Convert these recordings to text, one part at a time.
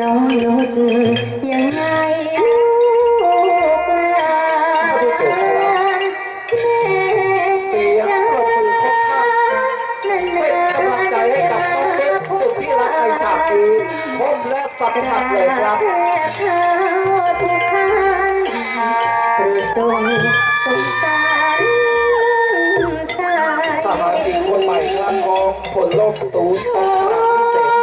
น้องนุกยังไงลูกหลานแม่จ้าเป็นกำลังใจให้กับน้องเพชรสุดที่รนฉากนี้พบและสัมผัสเลยครับจงสงสารสมารจิตคนใหม่ครับของผลลบสูงสุดพิเศษ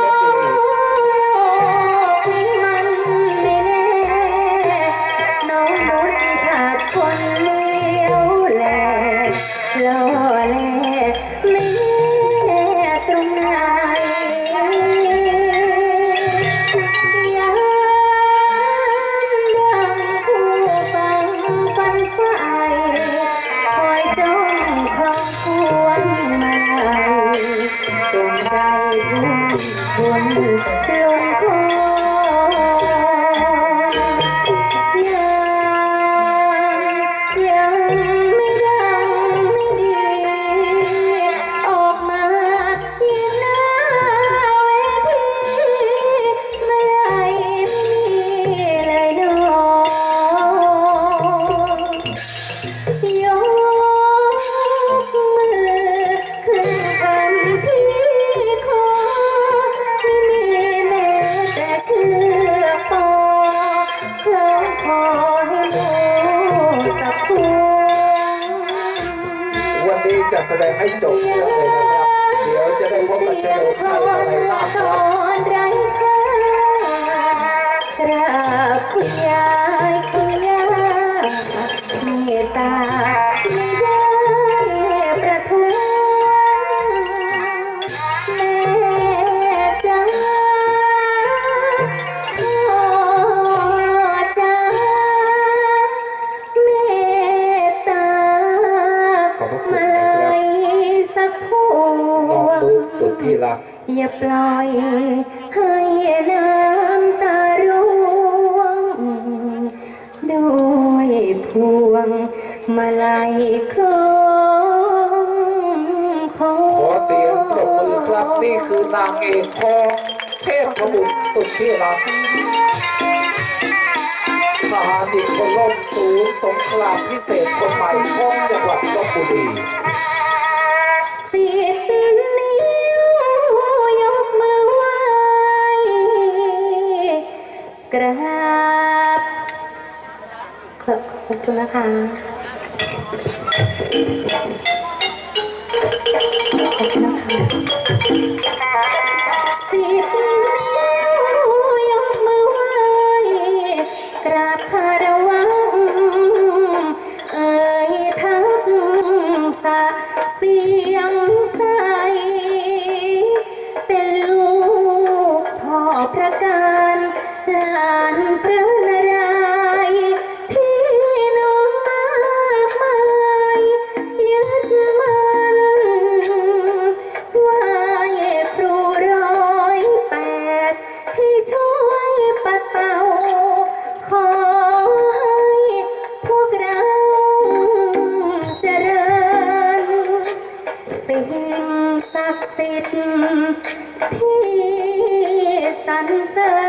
จะแสดงให้จบเรื่องเลยนะครับ เดี๋ยวจะได้พบกับเฉลิมชัยอะไรลาภ ต ครับ อนไร้ค่ากราบคุณยายคุณย่าเมตตา ที่รัก อย่าปล่อยให้น้ำตาร่วง ด้วยพวงมาลัยคล้องคอขอเสียงปรบมือครับนี่คือนางเอกของเทพบุตรสุดที่รักทหารอีกคนลบศูนย์สงครามพิเศษคนใหม่ของจังหวัดลบบุรี ขอบขอบคุณนะคะขอบคุณนะคะสิบนิ้วยกมือไหว้กราบคารวะเอ่ยทักษะเสียงใส เป็นลูกพ่อพระการ หลานพระนารายณ์พี่น้องมากมายยึดมั่นไหวครูร้อยแปดพี่ช่วยปัดเป่า ขอให้พวกเราเจริญ สิ่งศักดิ์สิทธิ์ที่สรรเสริ